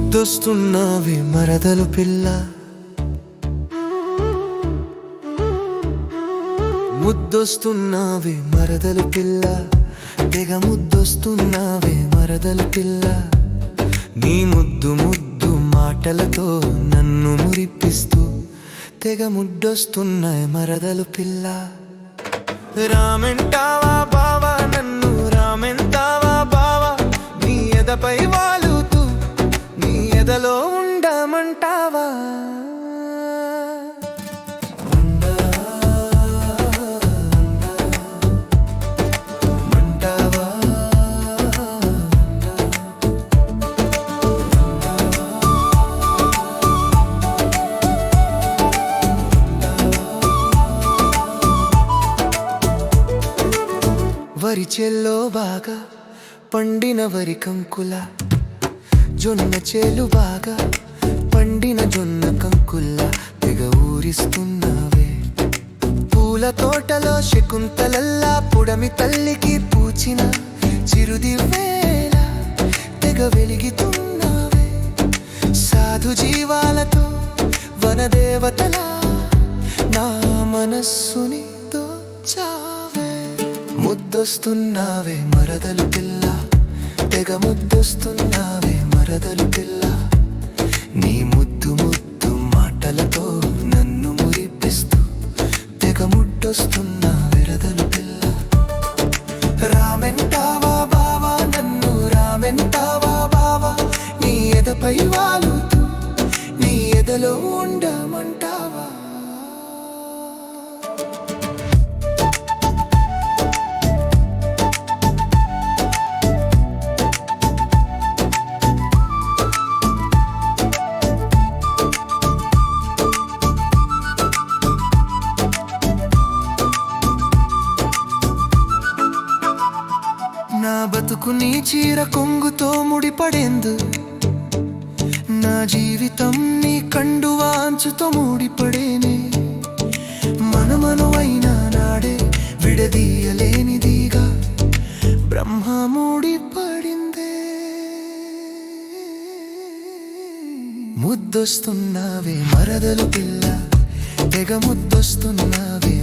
ముద్దొస్తున్నావే మరదలు పిల్ల. ముద్దొస్తున్నావి మరదలు పిల్ల. తెగ ముద్దొస్తున్నావే మరదలు పిల్ల. నీ ముద్దు ముద్దు మాటలతో నన్ను మురిపిస్తూ తెగ ముడ్డొస్తున్నాయి మరదలు పిల్ల. రామెంటావా బావా నన్ను రామెంటావా బావా? నీ ఎదపై వరి చెల్లో బాగా పండిన వరి కంకుల జొన్న చేలు బాగా పండిన జొన్న కంకుల తెగ ఊరిస్తున్నావే. పూల తోటలో శకుంతలల్లా పుడమి తల్లికి పూచిన చిరుది వేళ తెగ వెలిగితున్నావే. సాధు జీవాలతో వనదేవతలా నా మనస్సుని దోచావే ముద్దొస్తున్నావే మరదలు పిల్ల. తెగ ముద్దొస్తున్నావే మరదలు పిల్ల. నీ ముద్దు ముద్దు మాటలతో నన్ను మురిపిస్తూ తెగ ముద్దొస్తున్నా విరదలు పిల్ల. రామెంటావా బావా నన్ను రామెంటావా బావా? నీ ఎదపై వాలుతూ నీ ఎదలో ఉండమంటావా నా బతుకు నీ చీర కొంగుతో ముడిపడేందు. నా జీవితం నీ కండు వాంచుతో ముడిపడేనే. మనమనువైన నాడే విడదీయలేనిదిగా బ్రహ్మ ముడిపడిందే ముద్దొస్తున్నావే మరదలు పిల్ల తెగ ముద్దొస్తున్నావే